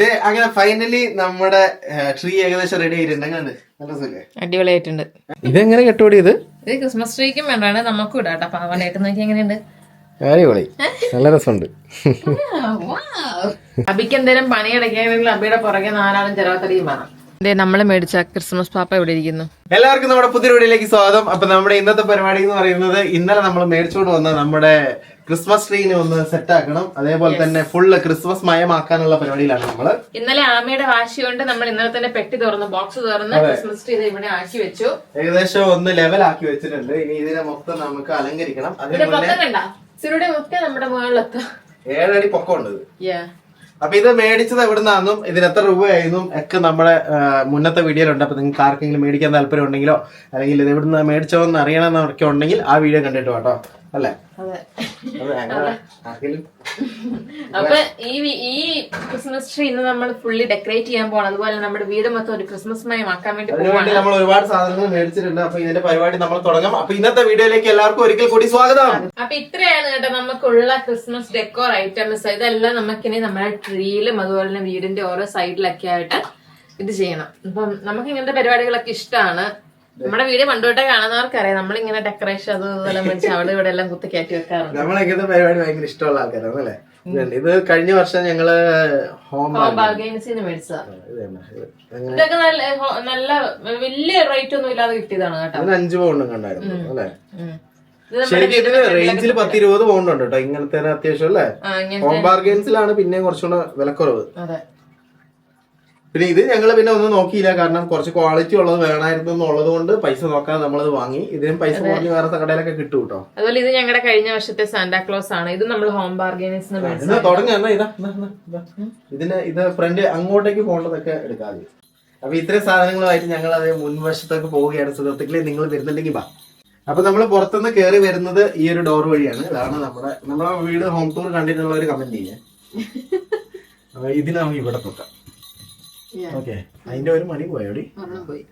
ദേ അങ്ങനെ ഫൈനലി നമ്മുടെ ട്രീ ഏകദേശം റെഡി ആയിട്ടുണ്ട്. എങ്ങനെ നല്ല സുഖേ അടിപൊളിയായിട്ടുണ്ട്. ഇതെങ്ങനെ കെട്ടുപടി ഇത് ക്രിസ്മസ് ട്രീക്കും വേണ്ടാണ് നമുക്കും ഇടാം കേട്ടോ. പാവനായിട്ട് നോക്കി എങ്ങനെയുണ്ട്? അടിപൊളി. നല്ല രസമുണ്ട്. അബിക്ക് എന്തെങ്കിലും പണിയടക്കുകയാണെങ്കിൽ അബിയുടെ പുറകെ നാലാളും ചെലവത്തടിയും വേണം. അതെ നമ്മൾ മേടിച്ച ക്രിസ്മസ് പാപ്പ ഇവിടെ ഇരിക്കുന്നു. എല്ലാവർക്കും നമ്മുടെ പുതിയ വീടിലേക്ക് സ്വാഗതം. അപ്പൊ നമ്മുടെ ഇന്നത്തെ പരിപാടി എന്ന് പറയുന്നത് ഇന്നലെ നമ്മൾ മേടിച്ചുകൊണ്ട് വന്ന നമ്മുടെ ക്രിസ്മസ് ട്രീനെ ഒന്ന് സെറ്റ് ആക്കണം. അതേപോലെ തന്നെ ഫുള്ള് ക്രിസ്മസ് മയമാക്കാനുള്ള പരിപാടിയിലാണ് നമ്മൾ. ഇന്നലെ ആമയുടെ വാശി കൊണ്ട് നമ്മൾ ഇന്നലെ തന്നെ പെട്ടി തുറന്ന് ബോക്സ് തുറന്ന് ക്രിസ്മസ് ട്രീ ഇവിടെ ആക്കി വെച്ചു. ഏകദേശം ഒന്ന് ലെവൽ ആക്കി വെച്ചിട്ടുണ്ട്. ഇനി ഇതിനെ മൊത്തം നമുക്ക് അലങ്കരിക്കണം. അതിന് സിറുടെ മൊത്തം നമ്മുടെ മുകളിലെത്താം. ഏഴടി പൊക്കമുണ്ട്. അപ്പൊ ഇത് മേടിച്ചത് എവിടുന്നാന്നും ഇതിന് എത്ര രൂപയായിരുന്നു ഒക്കെ നമ്മുടെ മുന്നത്തെ വീഡിയോയിലുണ്ട്. അപ്പൊ നിങ്ങൾക്ക് ആർക്കെങ്കിലും മേടിക്കാൻ താല്പര്യം ഉണ്ടെങ്കിലോ അല്ലെങ്കിൽ ഇത് എവിടുന്ന് മേടിച്ചോന്ന് അറിയണമെന്നൊക്കെ ഉണ്ടെങ്കിൽ ആ വീഡിയോ കണ്ടിട്ട് കേട്ടോ അല്ലേ? അപ്പൊ ഈ ഈ ക്രിസ്മസ് ട്രീ ഇന്ന് നമ്മൾ ഫുള്ളി ഡെക്കറേറ്റ് ചെയ്യാൻ പോകണം അതുപോലെ നമ്മുടെ വീട് മൊത്തം ഒരു ക്രിസ്മസ് മയമാക്കാൻ വേണ്ടി അതിനുവേണ്ടി നമ്മൾ ഒരുപാട് സാധനങ്ങൾ മേടിച്ചിട്ടുണ്ട്. അപ്പൊ ഇതിന്റെ പരിപാടി നമ്മൾ തുടങ്ങാം. അപ്പൊ ഇന്നത്തെ വീഡിയോയിലേക്ക് എല്ലാവർക്കും ഒരിക്കൽ കൂടി സ്വാഗതം. അപ്പൊ ഇത്രയാണ് കേട്ടോ നമുക്കുള്ള ക്രിസ്മസ് ഡെക്കോർ ഐറ്റംസ് ഇതെല്ലാം നമുക്കിനി നമ്മുടെ ട്രീയിലും അതുപോലെ തന്നെ വീടിന്റെ ഓരോ സൈഡിലൊക്കെ ആയിട്ട് ഇത് ചെയ്യണം. അപ്പം നമുക്ക് ഇങ്ങനത്തെ പരിപാടികളൊക്കെ ഇഷ്ടമാണ്. നമ്മുടെ വീഡിയോ പണ്ടുതൊട്ടേ കാണുന്നവർക്കറിയാം. നമ്മളിങ്ങനെ ഡെക്കറേഷൻ അത് ഇതെല്ലാം മേടിച്ച് അവിടെ ഇവിടെ എല്ലാം കുത്തി കയറ്റി വെക്കാറുണ്ട്. നമ്മളെ ഇങ്ങനത്തെ പരിപാടി ഭയങ്കര ഇഷ്ടമുള്ള ആൾക്കാരാണ് അല്ലേ? ഇത് കഴിഞ്ഞ വർഷം ഞങ്ങൾ ഹോം ബാർഗൈൻസിന് മേടിച്ചതാ. ഇതൊക്കെ നല്ല നല്ല വലിയ റേറ്റ് ഒന്നും ഇല്ലാതെ കിട്ടിയതാണ് കേട്ടോ. അഞ്ചു പൗണ്ടും കണ്ടായിരുന്നു അല്ലേ? ശരിക്കും ഇതിന് റേഞ്ചിൽ പത്ത് ഇരുപത് പൗണ്ട് ഉണ്ട് കേട്ടോ ഇങ്ങനത്തെ അത്യാവശ്യം അല്ലേ? ഹോം ബാർഗൈൻസിലാണ് പിന്നെയും കുറച്ചുകൂടെ വിലക്കുറവ്. പിന്നെ ഇത് ഞങ്ങൾ പിന്നെ ഒന്നും നോക്കിയില്ല. കാരണം കുറച്ച് ക്വാളിറ്റി ഉള്ളത് വേണമായിരുന്നു എന്നുള്ളത് കൊണ്ട് പൈസ നോക്കാതെ നമ്മളത് വാങ്ങി. ഇതിനും പൈസ കുറഞ്ഞ് വേറെ കടയിലൊക്കെ കിട്ടും കേട്ടോ അതുപോലെ ഇത് ഞങ്ങളുടെ കഴിഞ്ഞ വർഷത്തെ സാന്റാക്ലോസ് ആണ്. ഇത് നമ്മൾ ഹോം ബാർഗൈനേഴ്സിന് തുടങ്ങി. ഇതിന് ഇത് ഫ്രണ്ട് അങ്ങോട്ടേക്ക് പോകേണ്ടതൊക്കെ എടുക്കാതെ. അപ്പൊ ഇത്രയും സാധനങ്ങളുമായിട്ട് ഞങ്ങൾ അത് മുൻവശത്തേക്ക് പോവുകയാണ് സുഹൃത്തുക്കളെ. നിങ്ങൾ വരുന്നുണ്ടെങ്കിൽ വാ. അപ്പൊ നമ്മൾ പുറത്തുനിന്ന് കയറി വരുന്നത് ഈ ഒരു ഡോർ വഴിയാണ്. ഇതാണ് നമ്മുടെ നമ്മളെ വീട് ഹോം ടൂർ കണ്ടിട്ടുള്ള ഒരു കമന്റ് ചെയ്യേ ഇതിനാണ് ഇവിടെ തൊട്ടാം. ഓക്കെ അതിന്റെ ഒരു മണി പോയോടി? ഒരെണ്ണം പോയി.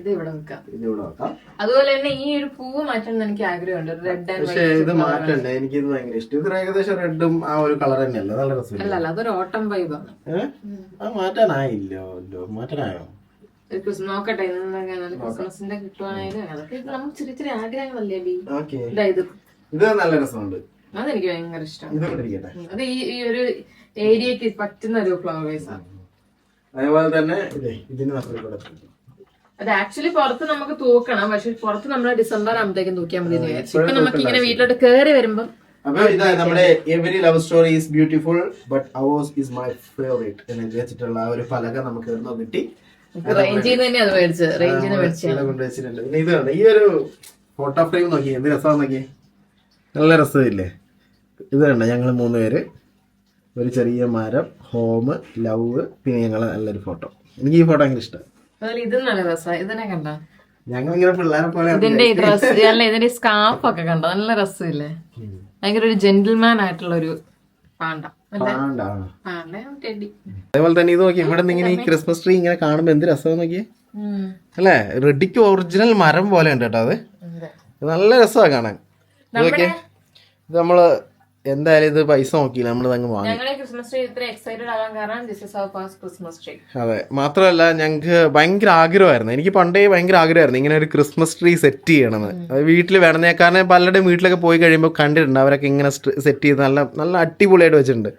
ഇത് ഇവിടെ വെക്കാം. ഇത് ഇവിടെ വെക്കാം. അതുപോലെ തന്നെ ഈ ഒരു പൂവ് മാറ്റണം എനിക്ക് ആഗ്രഹമുണ്ട്. റെഡ് ആൻഡ് വൈറ്റ് ഇത് മാറ്റണ്ടേ? എനിക്ക് ഇത് ഭയങ്കര ഇഷ്ടം. ഇത് ഏകദേശം റെഡും ആ ഒരു കളർ തന്നെയല്ല? നല്ല രസം അല്ല അല്ല അതൊരു ഓട്ടം വൈബാണ് അത് മാറ്റാനായില്ലോ മാറ്റാനായോ? നോക്കട്ടെ ക്രിസ്മസിന്റെ കിട്ടുവാണെങ്കിലും അതൊക്കെ നമുക്ക് ചെറിയ ചെറിയ ആഗ്രഹങ്ങളല്ലേ ബി? ഓക്കെ. ഇതാ ഇത്. ഇത് നല്ല രസമുണ്ട്. അതെനിക്ക് ഭയങ്കര ഇഷ്ടമാണ് അത് ഈ ഈ ഒരു ഏരിയക്ക് പറ്റുന്ന ഒരു ഫ്ലവേഴ്സ് ആണ്. അതേപോലെ തന്നെ ഇതേ ഇതിന് നമ്മൾ ഇവിടെ. അത് ആക്ച്വലി പുറത്ത് നമുക്ക് തൂക്കണം പക്ഷെ പുറത്ത് നമ്മൾ ഡിസംബർ ആകുമ്പോഴത്തേക്കും തൂക്കിയാൽ മതി ഇപ്പൊ നമുക്ക് ഇങ്ങനെ വീട്ടിലോട്ട് കേറി വരുമ്പം അപ്പൊ ഇതാ നമ്മുടെ every love story is beautiful but ours is my favourite എന്ന് എഴുതി വെച്ചിട്ടുള്ള ആ ഒരു പലക നമുക്ക് ഇവിടുന്ന് കിട്ടി. റേഞ്ചിൽ നിന്ന് തന്നെ അത് മേടിച്ചത് റേഞ്ചിൽ നിന്ന് മേടിച്ചു. പിന്നെ ഇത് കണ്ടോ, ഈ ഒരു ഫോട്ടോ ഫ്രെയിം നോക്കി എന്ത് രസമാണെന്ന് നോക്കി നല്ല രസമില്ലേ? ഇത് കണ്ട ഞങ്ങൾ മൂന്ന് പേര്. ഒരു ചെറിയ മരം ഹോം ലവ് പിന്നെ ഞങ്ങളെ നല്ലൊരു ഫോട്ടോ എനിക്ക് ഈ ഫോട്ടോ ഭയങ്കര ഇഷ്ടം. അതുപോലെ ഇത് നല്ല രസമാണ് ഇതിനെ കണ്ട? ഞങ്ങൾ ഇങ്ങനെ പിള്ളേരെ പോലെ ഇതിന്റെ ഡ്രസ് അല്ല ഇതിന്റെ സ്കാർഫ് ഒക്കെ കണ്ടോ? നല്ല രസമില്ലേ? ഭയങ്കര ഒരു ജെന്റിൽമാൻ ആയിട്ടുള്ള ഒരു പാണ്ട അതേപോലെ തന്നെ ഇത് നോക്കി ഇവിടെ ഇങ്ങനെ ഈ ക്രിസ്മസ് ട്രീ ഇങ്ങനെ കാണുമ്പോ എന്ത് രസം നോക്കിയേ? അല്ലേ? റെഡിക്ക് ഒറിജിനൽ മരം പോലെ ഉണ്ട് കേട്ടോ അത്. നല്ല രസമാണ് കാണാൻ. ഇതൊക്കെ ഇത് നമ്മൾ എന്തായാലും ഇത് പൈസ നോക്കിയില്ല നമ്മൾ അങ്ങ് വാങ്ങി. ഞങ്ങളെ ക്രിസ്മസ് ട്രീ ഇത്ര എക്സൈറ്റഡ് ആവാൻ കാരണം this is our first Christmas tree അതെ മാത്രമല്ല ഞങ്ങൾക്ക് ഭയങ്കര ആഗ്രഹമായിരുന്നു. എനിക്ക് പണ്ടേ ഭയങ്കര ആഗ്രഹമായിരുന്നു ഇങ്ങനെ ഒരു ക്രിസ്മസ് ട്രീ സെറ്റ് ചെയ്യണമെന്ന്. അത് വീട്ടിൽ വേണമെന്ന് കാരണം പലരുടെയും വീട്ടിലൊക്കെ പോയി കഴിയുമ്പോൾ കണ്ടിട്ടുണ്ട് അവരൊക്കെ ഇങ്ങനെ സെറ്റ് ചെയ്ത് നല്ല നല്ല അടിപൊളിയായിട്ട് വെച്ചിട്ടുണ്ട്.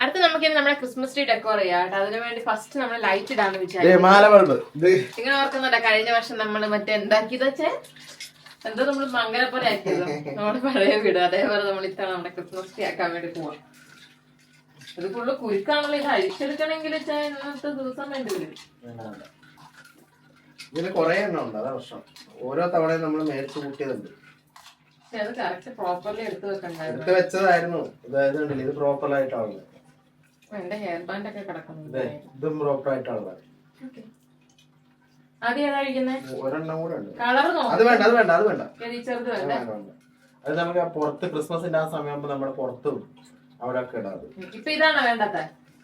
അടുത്ത് നമുക്ക് നമ്മുടെ ക്രിസ്മസ് ട്രീ ഡെക്കോർ ചെയ്യാം കേട്ടോ. അതിനു വേണ്ടി ഫസ്റ്റ് നമ്മൾ ലൈറ്റ് ഇടാന്ന് വിചാരിച്ചു നിങ്ങൾ ഓർക്കുന്നുണ്ടോ കഴിഞ്ഞ വർഷം നമ്മൾ മറ്റേ എന്താക്കിയത് വെച്ചേ? എന്തോ നമ്മൾ മംഗല പോലെ ആക്കിയത്. നമ്മുടെ പഴയ വീട് അതേപോലെ നമ്മൾ ഇത്തവണ നമ്മുടെ ക്രിസ്മസ് ട്രീ ആക്കാൻ വേണ്ടി പോവാം. ഇത് ഫുള്ള് കുരുക്കാണല്ലോ ഇത് അഴിച്ചെടുക്കണമെങ്കിൽ ഇന്നത്തെ ദിവസം വേണ്ടി വരും. ഇതിന് കുറേ എണ്ണം ഉണ്ട് അതാ പ്രശ്നം. ഓരോ തവണയും നമ്മൾ മേടിച്ചു കൂട്ടിയതുണ്ട്. അത് കറക്റ്റ് പ്രോപ്പർലി എടുത്തു വെക്കണ്ടായിരുന്നു. എടുത്ത് വെച്ചതായിരുന്നു. അതായത് ഇത് പ്രോപ്പർ ആയിട്ടാണ് എന്റെ ഹെയർ ബാൻഡ് ഒക്കെ കിടക്കുന്നു ഇത് ഇതും പ്രോപ്പർ ആയിട്ടാണ് ഏതാ കഴിക്കുന്നത് ഒരെണ്ണം കൂടെ ഉണ്ട്. കളർ അത് വേണ്ട അത് വേണ്ട അത് വേണ്ട. ചെറുത് അത് വേണ്ട. അത് നമുക്ക് പുറത്ത് ക്രിസ്മസിന്റെ ആ സമയമാകുമ്പോ നമ്മുടെ പുറത്തും അവിടെ ഒക്കെ ഇടാത് ഇപ്പൊ ഇതാണോ വേണ്ടത്തെ?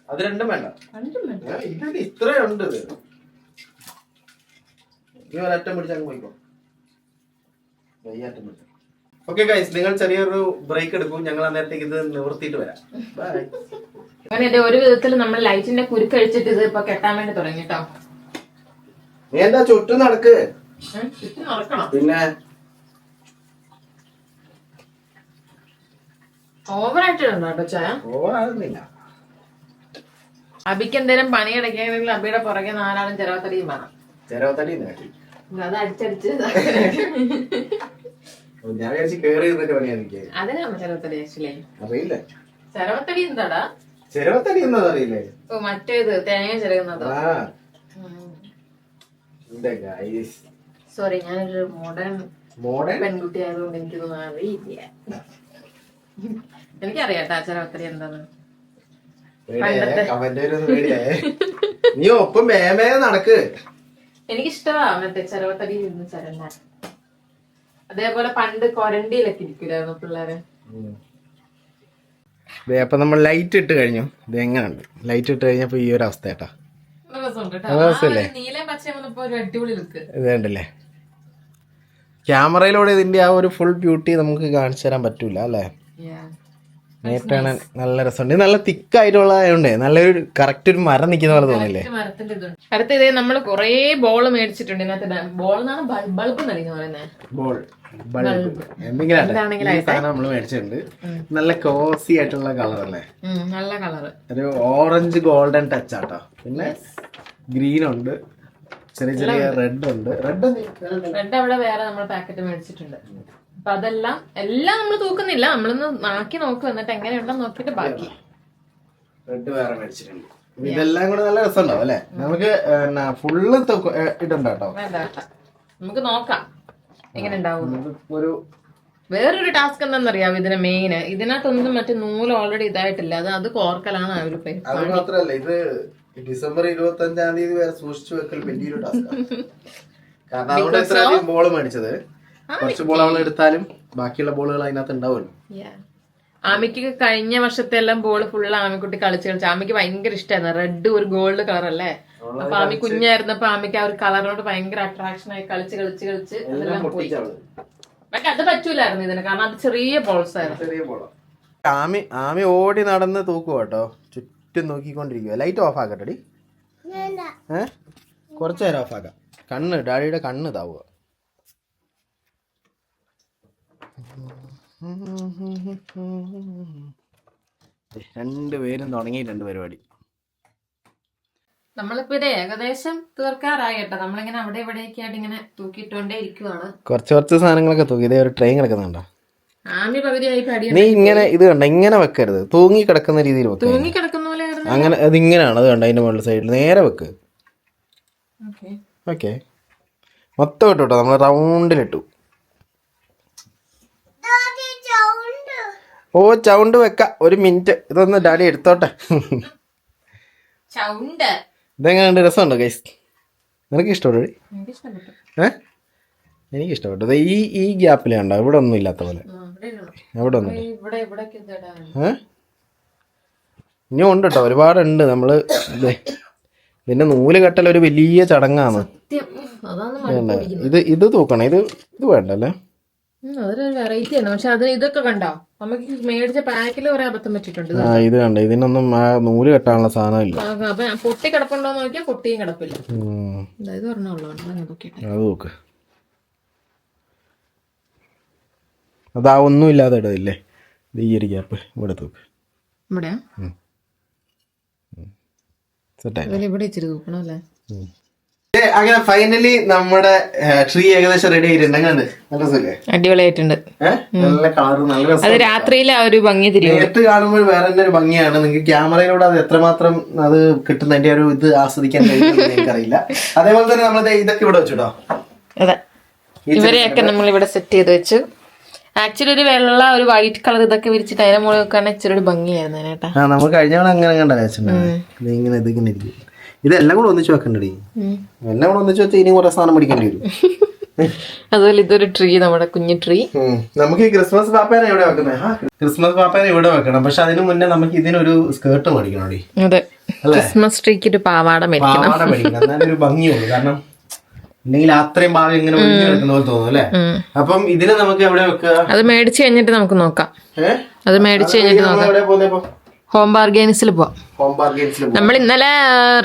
അത് രണ്ടും വേണ്ട. ഇതിന്റെ ഇത്രയുണ്ട് ഇത്. ഈ ഒരറ്റം പിടിച്ചങ്ങ് പോയിക്കോ. അറ്റം പിടിച്ച. ഓക്കെ ഗൈസ് നിങ്ങൾ ചെറിയൊരു ബ്രേക്ക് എടുക്കും. ഞങ്ങൾ അന്നേരത്തേക്ക് ഇത് നിവർത്തിയിട്ട് വരാം. ബൈ അങ്ങനെ ഒരു വിധത്തിൽ നമ്മൾ ലൈറ്റിന്റെ കുരുക്കഴിച്ചിട്ട് ഇത് ഇപ്പൊ കെട്ടാൻ വേണ്ടി തുടങ്ങി കേട്ടോ നീ എന്താ ചുറ്റും നടക്ക്? പിന്നെ? ചായ. അബിക്ക് എന്തേലും പണി കിടക്കുകയാണെങ്കിൽ അബിയുടെ പുറകെ നാലാളും ചെലവത്തടിയും വേണം. ചെരവത്തടി അത് അടിച്ചടിച്ച് ഞാൻ വിചാരിച്ച് കേറി ഇരുന്നിട്ട് പണിയാ അതിനാണ് ആക്ച്വലി. അറിയില്ല. ചെലവത്തടി എന്താടാ? ചെരവത്തടി എന്താ അറിയില്ലേ ഓ മറ്റേത് തേങ്ങ ചെറുകുന്നതോ സോറി ഞാനൊരു മോഡേൺ മോഡേൺ പെൺകുട്ടി ആയതുകൊണ്ട് എനിക്കിതൊന്നും അറിയില്ല എനിക്കറിയാട്ടാ വരുന്ന പേടിയായേ നീ ഒപ്പം മേമേ നടക്ക്. എനിക്കിഷ്ടമാ മറ്റേ ചെലവത്തടി നിന്ന് ചരണ്ട അതേപോലെ പണ്ട് കൊരണ്ടിയിലൊക്കെ ഇരിക്കില്ലായിരുന്നു പിള്ളേരെ. അപ്പൊ നമ്മൾ ലൈറ്റ് ഇട്ട് കഴിഞ്ഞു. ഇത് എങ്ങനെയുണ്ട് ലൈറ്റ് ഇട്ട് കഴിഞ്ഞപ്പോ ഈ ഒരു അവസ്ഥ കേട്ടാ രസമല്ലേ? ആ ഒരു നീലയും പച്ചയും ഒരു അടിപൊളി ലുക്ക് ഇത് കണ്ടില്ലേ? ക്യാമറയിലൂടെ ഇതിന്റെ ആ ഒരു ഫുൾ ബ്യൂട്ടി നമുക്ക് കാണിച്ചു തരാൻ പറ്റൂല അല്ലേ? നേരിട്ടാണ് നല്ല രസമുണ്ട് നല്ല തിക്കായിട്ടുള്ളതായോണ്ടേ നല്ലൊരു കറക്റ്റ് ഒരു മരം നിൽക്കുന്ന പോലെ തോന്നില്ലേ? അടുത്ത ഇതേ നമ്മൾ കൊറേ ബോൾ മേടിച്ചിട്ടുണ്ട്. ഇതിനകത്ത് ബോൾ എന്നാണ്? ബൾബ് എന്നല്ല പറയുന്നത് ബോൾ നമ്മൾ മേടിച്ചിട്ടുണ്ട്. നല്ല കോസി ആയിട്ടുള്ള കളർ അല്ലേ? നല്ല കളർ ഒരു ഓറഞ്ച് ഗോൾഡൻ ടച്ച് ആട്ടോ. പിന്നെ ഗ്രീൻ ഉണ്ട്. ചെറിയ ചെറിയ റെഡ് ഉണ്ട്. റെഡ് റെഡ് അവിടെ വേറെ നമ്മൾ പാക്കറ്റ് മേടിച്ചിട്ടുണ്ട്. അപ്പൊ അതെല്ലാം എല്ലാം നമ്മൾ തൂക്കുന്നില്ല. നമ്മളൊന്ന് നാക്കി നോക്കും. എന്നിട്ട് എങ്ങനെയുണ്ടെന്ന് നോക്കിട്ട് ബാക്കി. റെഡ് വേറെ മേടിച്ചിട്ടുണ്ട്. ഇതെല്ലാം കൂടെ നല്ല രസമുണ്ടാവും അല്ലേ? നമുക്ക് ഫുള്ള് വേണ്ട. നമുക്ക് നോക്കാം. എങ്ങനെ ഉണ്ടാവും നമുക്ക് ഒരു വേറൊരു ടാസ്ക് എന്താണെന്നറിയാം ഇതിന് മെയിൻ ഇതിനകത്തൊന്നും മറ്റേ നൂൽ ഓൾറെഡി ഇതായിട്ടില്ല. അത് അത് കോർക്കലാണ് ഒരു അത് മാത്രല്ല ഇത് ഡിസംബർ ഇരുപത്തി അഞ്ചാം തീയതി വരെ സൂക്ഷിച്ചു വെക്കൽ വലിയൊരു ടാസ്ക് കാരണം അതുകൊണ്ട് എത്രയധികം ബോൾ മേടിച്ചത്. കുറച്ച് ബോൾ അവൾ എടുത്താലും ബാക്കിയുള്ള ബോളുകൾ അതിനകത്ത് ഉണ്ടാവുമല്ലോ. ആമിക്ക് കഴിഞ്ഞ വർഷത്തെ എല്ലാം ബോൾ ഫുൾ ആമിക്കുട്ടി കളിച്ച് കളിച്ച്. ആമിക്ക് ഭയങ്കര ഇഷ്ടമായിരുന്നു റെഡ് ഒരു ഗോൾഡ് കളർ അല്ലേ? അപ്പൊ ആമി കുഞ്ഞായിരുന്നപ്പോ ആമിക്ക് ആ ഒരു കളറിനോട് ഭയങ്കര അട്രാക്ഷൻ ആയി കളിച്ച് കളിച്ച് കളിച്ച് അതെല്ലാം പോയി. പൊട്ടിച്ചവൾ പക്ഷെ അത് പറ്റൂലായിരുന്നു ഇതിന്. കാരണം അത് ചെറിയ ബോൾസ് ആയിരുന്നു. ചെറിയ ആമി ആമി ഓടി നടന്ന് തൂക്കുക കേട്ടോ ചുറ്റും നോക്കിക്കൊണ്ടിരിക്കുക ലൈറ്റ് ഓഫ് ആക്കട്ടെടി ഏ? കുറച്ച് നേരം ഓഫ് ആക്കാം. കണ്ണ് ഡാഡിയുടെ കണ്ണ് താവുക. രണ്ടുപേരും തുടങ്ങിയിട്ടുണ്ട് പരിപാടി. നമ്മളിപ്പോ ഇത് ഏകദേശം തീർക്കാറായി കേട്ടോ. നമ്മളിങ്ങനെ അവിടെ ഇവിടെയൊക്കെ ആയിട്ട് ഇങ്ങനെ തൂക്കിട്ടോണ്ടേ ഇരിക്കുവാണ്. കുറച്ച് കുറച്ച് സാധനങ്ങളൊക്കെ തൂക്കി. ഇതേ ഒരു ട്രെയിൻ കിടക്കുന്നുണ്ടോ ആമി പകുതിയായി പടി നീ ഇങ്ങനെ ഇത് കണ്ട? ഇങ്ങനെ വെക്കരുത്. തൂങ്ങി കിടക്കുന്ന രീതിയിൽ തൂങ്ങി കിടക്കുന്ന പോലെ അങ്ങനെ അത് ഇങ്ങനെയാണ്. അത് കണ്ട? അതിന്റെ മുകളിൽ സൈഡിൽ നേരെ വെക്ക്. ഓക്കെ. മൊത്തം ഇട്ടു കേട്ടോ. നമ്മൾ റൗണ്ടിലിട്ടു ഓ ചൗണ്ട് വെക്ക. ഒരു മിനിറ്റ്. ഇതൊന്ന് ഡാഡി എടുത്തോട്ടെ. ചൗണ്ട്. ഇതെങ്ങനെയുണ്ട്? രസമുണ്ടോ ഗൈസ് നിനക്ക് ഇഷ്ടപ്പെട്ടു ഏ? എനിക്ക് ഇഷ്ടപ്പെട്ടു ഈ ഈ ഗ്യാപ്പിലേ ഉണ്ടോ ഇവിടെ ഒന്നും ഇല്ലാത്ത പോലെ. അവിടെ. അവിടെ ഒന്നും ഏ? ഇനിയും ഉണ്ട് കേട്ടോ ഒരുപാടുണ്ട്. നമ്മൾ ഇതിന്റെ നൂൽ കെട്ടൽ ഒരു വലിയ ചടങ്ങാണ് ഇത് ഇത് തൂക്കണം. ഇത് ഇത് വേണ്ടല്ലേ? അതൊരു വെറൈറ്റി ആണ്. പക്ഷെ ഇതൊക്കെ കണ്ടോ? നമുക്ക് മേടിച്ച പാക്കിൽ കുറെ അബദ്ധം പറ്റിയിട്ടുണ്ട് ഇത്. ആ കണ്ട. ഇതിനൊന്നും ആ നൂൽ കെട്ടാനുള്ള സാധനം ഇല്ല ആ, അപ്പൊ പൊട്ടി കിടപ്പുണ്ടോ എന്ന് നോക്കിയാൽ പൊട്ടിയും കിടപ്പില്ല. ഇതാ, പറഞ്ഞോളൂ അത് അതാ ഒന്നും ഇല്ലാതെ ഇടതില്ലേ ഇത് ഈ ഒരു ഗ്യാപ്പ് ഇവിടെ തൂക്ക്. സെറ്റായി ഇവിടെ ഇച്ചിരി തൂക്കണം അല്ലേ അങ്ങനെ ഫൈനലി നമ്മുടെ ട്രീ ഏകദേശം റെഡി ആയിട്ടുണ്ട്. നല്ല അടിപൊളിയായിട്ടുണ്ട്. നല്ല കളർ നല്ല അത് രാത്രിയിൽ ആ ഒരു ഭംഗി തിരിയും നേരിട്ട് കാണുമ്പോൾ വേറെ തന്നെ ഒരു ഭംഗിയാണ്. നിങ്ങൾക്ക് ക്യാമറയിലൂടെ അത് എത്രമാത്രം അത് കിട്ടുന്നതിന്റെ ഒരു ഇത് ആസ്വദിക്കാൻ കഴിയുമെന്ന് എനിക്കറിയില്ല അതേപോലെ തന്നെ നമ്മൾ ഇതൊക്കെ ഇവിടെ വെച്ചിട്ടോ? അതെ. ഇവരെയൊക്കെ നമ്മൾ ഇവിടെ സെറ്റ് ചെയ്ത് വെച്ചു. ആക്ച്വലി ഒരു വെള്ള ഒരു വൈറ്റ് കളർ ഇതൊക്കെ വിരിച്ചിട്ട് അതിനെ മുകളിൽ വെക്കാൻ ഇച്ചിരി ഒരു ഭംഗിയായിരുന്നു ആ നമ്മൾ കഴിഞ്ഞ അങ്ങനെ കണ്ടല്ലേ ഇതിങ്ങനെ ഇതിങ്ങനെ ഇരിക്കും. ഇതെല്ലാം കൂടെ ഒന്നിച്ച് വെക്കണ്ടടി. എല്ലാം കൂടെ ഒന്നിച്ച് വെച്ചാൽ ഇനിയും കുറെ സാധനം മേടിക്കേണ്ടി വരും. അതുപോലെ ഇതൊരു ട്രീ നമ്മുടെ കുഞ്ഞു ട്രീ നമുക്ക് ഈ ക്രിസ്മസ് പാപ്പേനെ ഇവിടെ വെക്കുന്നത് ക്രിസ്മസ് പാപ്പേനെ ഇവിടെ വെക്കണം. പക്ഷെ അതിന് മുന്നേ നമുക്ക് ഇതിനൊരു സ്കേർട്ട് മേടിക്കണോടി? അതെ. ക്രിസ്മസ് ട്രീക്ക് ഒരു പാവാട മേടിക്കണം. പാവാട മേടിക്കണം. എന്നാലും ഒരു ഭംഗിയുള്ളൂ. കാരണം ഇല്ലെങ്കിൽ അത്രയും ഭാഗം ഇങ്ങനെ ഒഴിഞ്ഞു കിടക്കുന്ന പോലെ തോന്നും അല്ലേ? അപ്പം ഇതിനെ നമുക്ക് എവിടെ വെക്കുക? അത് മേടിച്ചു കഴിഞ്ഞിട്ട് നമുക്ക് നോക്കാം. അത് മേടിച്ചു കഴിഞ്ഞിട്ട് നോക്കാം. ഹോം ബാർഗെയിൻസിൽ പോവാം. ഹോം ബാർഗെയിൻസിൽ നമ്മൾ ഇന്നലെ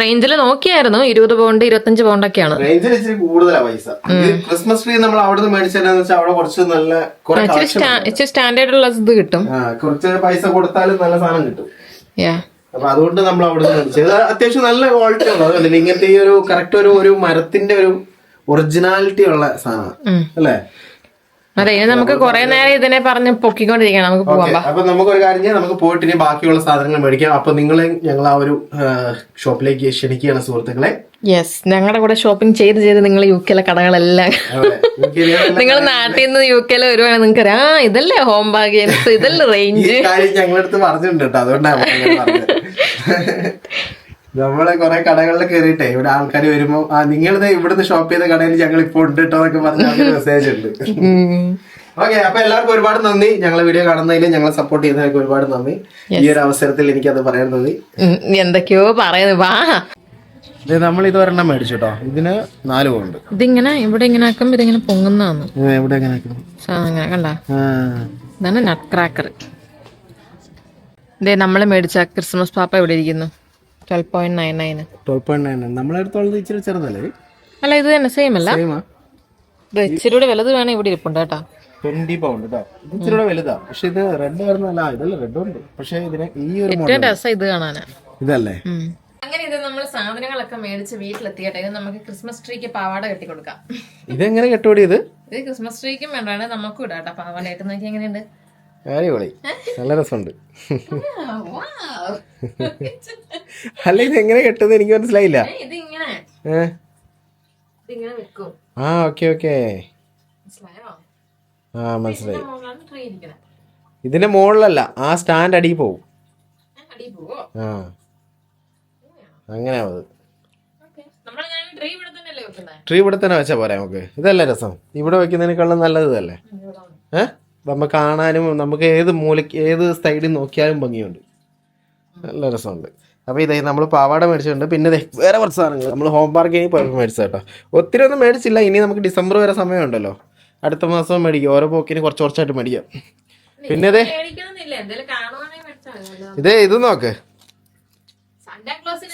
റേഞ്ചിൽ നോക്കിയായിരുന്നു. ഇരുപത് പൗണ്ട് ഇരുപത്തഞ്ച് പൗണ്ടൊക്കെയാണ് റേഞ്ചിൽ ഇച്ചിരി കൂടുതലാ പൈസ. ക്രിസ്മസ് ട്രീ നമ്മൾ അവിടെ നിന്ന് മേടിച്ചതെന്ന് വെച്ചാൽ അവിടെ കുറച്ച് നല്ല കുറെ ഇച്ചിരി സ്റ്റാൻഡേർഡ് ഉള്ള ഇത് കിട്ടും. കുറച്ച് പൈസ കൊടുത്താലും നല്ല സാധനം കിട്ടും. യാ അപ്പൊ അതുകൊണ്ട് നമ്മൾ അവിടെ നിന്ന് മേടിച്ചത് അത്യാവശ്യം നല്ല ക്വാളിറ്റി ഉള്ളത് കണ്ടില്ലേ? ഇങ്ങനത്തെ ഈ ഒരു കറക്റ്റ് ഒരു ഒരു മരത്തിന്റെ ഒരു ഒറിജിനാലിറ്റി ഉള്ള സാധനം അല്ലേ? അതെ ഇനി നമുക്ക് കുറെ നേരം ഇതിനെ പറഞ്ഞ് പൊക്കിക്കൊണ്ടിരിക്കണം നമുക്ക് പോകാം അപ്പൊ നമുക്ക് ഒരു കാര്യം ചെയ്യാം. നമുക്ക് പോയിട്ട് ഇനി ബാക്കിയുള്ള സാധനങ്ങൾ മേടിക്കാം. അപ്പൊ നിങ്ങളെ ഞങ്ങൾ ആ ഒരു ഷോപ്പിലേക്ക് ക്ഷണിക്കുകയാണ് സുഹൃത്തുക്കളെ. യെസ് ഞങ്ങളുടെ കൂടെ ഷോപ്പിംഗ് ചെയ്ത് ചെയ്ത് നിങ്ങൾ യു കെയിലെ കടകളെല്ലാം നിങ്ങൾക്ക് ഇനി നിങ്ങൾ നാട്ടിൽ നിന്ന് യു കെയിൽ വരുവാണെങ്കിൽ നിങ്ങൾക്ക് ആ ഇതല്ലേ ഹോം ബാഗേഴ്സ് ഇതല്ലേ ഈ റേഞ്ച് കാര്യം ഞങ്ങളടുത്ത് പറഞ്ഞിട്ടുണ്ട് കേട്ടോ. അതുകൊണ്ടാണ് പറഞ്ഞത്. നമ്മളെ കുറെ കടകളിൽ കയറിയിട്ടേ ഇവിടെ ആൾക്കാർ വരുമ്പോ ആ നിങ്ങളിത് ഇവിടുന്ന് ഷോപ്പ് ചെയ്ത കടയിൽ ഞങ്ങൾ ഇപ്പോൾ ഉണ്ട് കേട്ടോ എന്നൊക്കെ പറഞ്ഞ മെസ്സേജ് ഉണ്ട്. ഓക്കെ അപ്പൊ എല്ലാവർക്കും ഒരുപാട് നന്ദി. ഞങ്ങളെ വീഡിയോ കാണുന്നതിൽ ഞങ്ങളെ സപ്പോർട്ട് ചെയ്യുന്നതിനൊക്കെ ഒരുപാട് നന്ദി. ഈ ഒരു അവസരത്തിൽ എനിക്ക് അത് പറയാൻ നന്ദി. എന്തൊക്കെയോ പറയുന്നു വാ. നമ്മൾ ഇത് ഒരെണ്ണം മേടിച്ചു കേട്ടോ ഇതിന് നാല് പോണ്ട് ഇതിങ്ങനെ ഇവിടെ ഇങ്ങനെ ആക്കുമ്പോ ഇതിങ്ങനെ പൊങ്ങുന്നതാണ്. എവിടെ എങ്ങനെ അങ്ങനെ കണ്ട. ഇതാണ് നട്ട് ക്രാക്കർ ഇതേ നമ്മൾ മേടിച്ച ക്രിസ്മസ് പാപ്പ ഇവിടെ ഇരിക്കുന്നു? Twelve point nine nine twelve point nine നമ്മളെടുത്തോളത് ഇച്ചിരി ചെറുതല്ലേ? അല്ല ഇത് തന്നെ സെയിം അല്ല. ഇത് ഇച്ചിരി കൂടെ വലുത് വേണം ഇവിടെ ഇരിപ്പുണ്ട് കേട്ടോ. ട്വന്റി പൗണ്ട് കേട്ടോ ഇത് ഇച്ചിരി കൂടെ വലുതാ. പക്ഷെ ഇത് റെഡ് ആയിരുന്നല്ല ഇതല്ല റെഡ് ഉണ്ട്. പക്ഷെ ഇതിന് ഈ ഒരു ഏറ്റവും രസം ഇത് കാണാനാ. ഇതല്ലേ? അങ്ങനെ ഇത് നമ്മൾ സാധനങ്ങളൊക്കെ മേടിച്ച് വീട്ടിലെത്തിയട്ടെ. ഇത് നമുക്ക് ക്രിസ്മസ് ട്രീക്ക് പാവാട കെട്ടി കൊടുക്കാം. ഇതെങ്ങനെ കെട്ടുപിടിയത് ഇത്? ക്രിസ്മസ് ട്രീക്കും വേണ്ടാണ്. നമുക്കും ഇടാം കേട്ടോ. പാവാട കെട്ടുന്നൊക്കെ നോക്കി എങ്ങനെയുണ്ട്? അടിപൊളി. നല്ല രസമുണ്ട്. അല്ല ഇത് എങ്ങനെ കെട്ടുന്നത് എനിക്ക് മനസ്സിലായില്ല. ആ ഓക്കെ ഓക്കെ. മനസ്സിലായോ? ആ മനസ്സിലായി. ഇതിന്റെ മുകളിലല്ല ആ സ്റ്റാൻഡ് അടിയിൽ പോവും അടി പോവോ? ആ. അങ്ങനെ അത്. ട്രീ ഇവിടെ തന്നെ വെച്ചാൽ പോരാ നമുക്ക്. ഇതല്ലേ രസം. ഇവിടെ വെക്കുന്നതിനേക്കാളും നല്ലത് ഇതല്ലേ? ഏ? നമുക്ക് കാണാനും നമുക്ക് ഏത് മൂലയ്ക്ക് ഏത് സൈഡിൽ നോക്കിയാലും ഭംഗിയുണ്ട്. നല്ല രസമുണ്ട്. അപ്പോൾ ഇതേ നമ്മൾ പാവാട മേടിച്ചിട്ടുണ്ട്. പിന്നെ ദേ വേറെ കുറച്ച് സാധനങ്ങൾ നമ്മൾ ഹോം പാർക്കിൽ പോയപ്പോൾ മേടിച്ചത് കേട്ടോ ഒത്തിരി ഒന്നും മേടിച്ചില്ല. ഇനി നമുക്ക് ഡിസംബർ വരെ സമയമുണ്ടല്ലോ. അടുത്ത മാസം മേടിക്കും. ഓരോ പോക്കിന് കുറച്ച് കുറച്ചായിട്ട് മേടിക്കാം. പിന്നെ ഇതേ മേടിച്ചാൽ ഇതേ ഇത് നോക്ക്.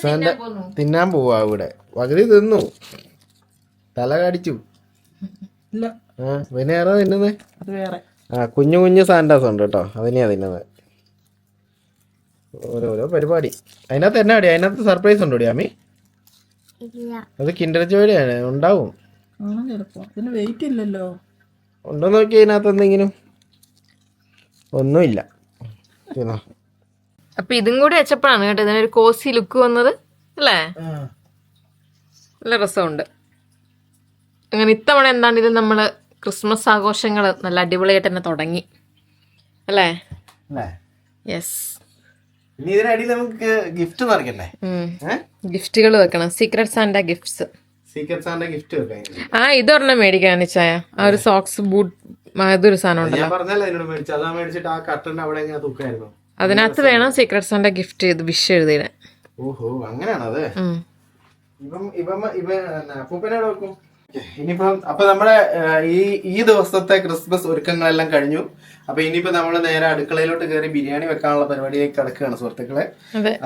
സാന്റാ തിന്നാൻ പോവാ ഇവിടെ. പകുതി തിന്നു. തല കടിച്ചു. പിന്നെ ആരാ തിന്നുന്നത് അത് വേറെ. ആ കുഞ്ഞു കുഞ്ഞു സാൻഡാസ് ഉണ്ട് കേട്ടോ അതിനെയാ തിന്നത് ഓരോരോ പരിപാടി. അതിനകത്ത് എന്നാ അടി? അതിനകത്ത് സർപ്രൈസ് ഉണ്ടോ അമ്മി? അത് കിൻഡർ ജോലിയാണ് ഉണ്ടാവും. ആണ് ഇതിന് വെയിറ്റ് ഇല്ലല്ലോ. ഉണ്ടോ നോക്കി അതിനകത്ത് എന്തെങ്കിലും? ഒന്നുമില്ല. അപ്പൊ ഇതും കൂടി വെച്ചപ്പോഴാണ് കേട്ടോ ഇതിനൊരു കോസി ലുക്ക് വന്നത് അല്ലേ? നല്ല രസമുണ്ട്. അങ്ങനെ ഇത്തവണ എന്താണ് എന്താണെങ്കിലും നമ്മൾ ക്രിസ്മസ് ആഘോഷങ്ങൾ നല്ല അടിപൊളിയായിട്ട് തന്നെ തുടങ്ങി. അല്ലേ? യെസ് ഇനി ഇതിനടിയിൽ നമുക്ക് ഗിഫ്റ്റ് നിറയ്ക്കണ്ടേ ഗിഫ്റ്റുകൾ വെക്കണം. സീക്രട്ട് സാന്റ ഗിഫ്റ്റ്സ് സീക്രട്ട് സാറിന്റെ ഗിഫ്റ്റ് വെക്കാം. ആ ഇതൊരെണ്ണം മേടിക്കാൻ ആ ഒരു സോക്സ് ബൂട്ട് അതൊരു സാധനം ഉണ്ടല്ലോ. അതിനകത്ത് വേണം സീക്രട്ട് സാന്റ ഗിഫ്റ്റ് ചെയ്ത് വിഷ് എഴുതിയിടാൻ. ഓഹോ അങ്ങനെയാണോ ഇവ ഇപ്പം ഇപ്പം ഇവ അപ്പൂപ്പനോട് വെക്കും? ഇനിയിപ്പം അപ്പൊ നമ്മുടെ ഈ ഈ ദിവസത്തെ ക്രിസ്മസ് ഒരുക്കങ്ങളെല്ലാം കഴിഞ്ഞു. അപ്പൊ ഇനിയിപ്പോ നമ്മൾ നേരെ അടുക്കളയിലോട്ട് കയറി ബിരിയാണി വെക്കാനുള്ള പരിപാടിയിലേക്ക് കിടക്കുകയാണ് സുഹൃത്തുക്കളെ.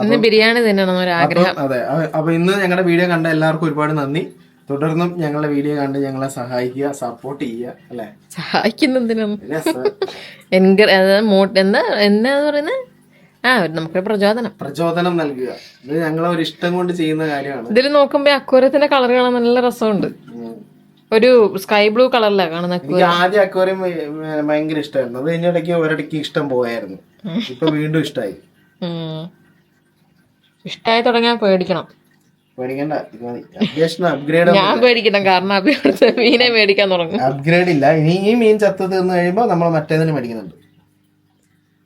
ഇന്ന് ബിരിയാണി തന്നെയാണ് ഒരു ആഗ്രഹം. അതെ അപ്പൊ ഇന്ന് ഞങ്ങളുടെ വീഡിയോ കണ്ട എല്ലാവർക്കും ഒരുപാട് നന്ദി. തുടർന്നും ഞങ്ങളുടെ വീഡിയോ കണ്ട് ഞങ്ങളെ സഹായിക്കുക സപ്പോർട്ട് ചെയ്യുക അല്ലെ? സഹായിക്കുന്നതിനും. എന്താ പറയുന്നത്? ആ ഒരു നമുക്കൊരു പ്രചോദനം. പ്രചോദനം നൽകുക. ഇത് ഞങ്ങളെ ഒരു ഇഷ്ടം കൊണ്ട് ചെയ്യുന്ന കാര്യമാണ്. ഇതിൽ നോക്കുമ്പോ അക്വരത്തിന്റെ കളർ കാണാൻ നല്ല രസമുണ്ട്. ഒരു സ്കൈ ബ്ലൂ കളറിലാ കാണുന്ന എനിക്ക് ആദ്യം അക്വേറിയം ഭയങ്കര ഇഷ്ടമായിരുന്നു അത് കഴിഞ്ഞിടയ്ക്ക് ഒരിടയ്ക്ക് ഇഷ്ടം പോയായിരുന്നു. ഇപ്പൊ വീണ്ടും ഇഷ്ടമായി ഇഷ്ടമായി തുടങ്ങിയാൽ പേടിക്കണം. പേടിക്കണ്ട. ഇത് മതി. അപ്ഗ്രേഡ് ഞാൻ പേടിക്കണം. കാരണം അഭി മീനെ മേടിക്കാൻ തുടങ്ങും. അപ്ഗ്രേഡ് ഇല്ല. ഇനി ഈ മീൻ ചത്ത് തീർന്നു കഴിയുമ്പോ നമ്മൾ മറ്റേതിന് മേടിക്കുന്നുണ്ട്.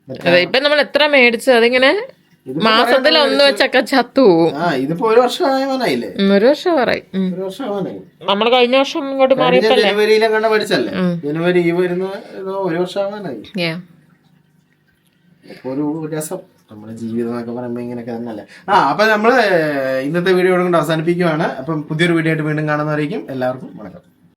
അതെ ഇപ്പൊ നമ്മൾ എത്ര മേടിച്ചു അതിങ്ങനെ മാസത്തിൽ ഒന്ന് വെച്ചൊക്കെ ചത്തു ഇതിപ്പോ ഒരു വർഷം ആവാനായില്ലേ ഒരു വർഷം പറയും ഒരു വർഷം നമ്മൾ കഴിഞ്ഞ വർഷം ഇങ്ങോട്ട് മാറി കഴിഞ്ഞ ജനുവരിയിലും കണ്ട മേടിച്ചല്ലേ ജനുവരി ഈ വരുന്ന ഒരു വർഷം ആവാനായി. Yeah. ഒരു രസം നമ്മുടെ ജീവിതം എന്നൊക്കെ പറയുമ്പോ ഇങ്ങനെയൊക്കെ തന്നെയല്ലേ? ആ അപ്പൊ നമ്മൾ ഇന്നത്തെ വീഡിയോ കൊണ്ട് അവസാനിപ്പിക്കുവാണ്. അപ്പം പുതിയൊരു വീഡിയോ ആയിട്ട് വീണ്ടും കാണുന്നവരേക്കും എല്ലാവർക്കും വണക്കം.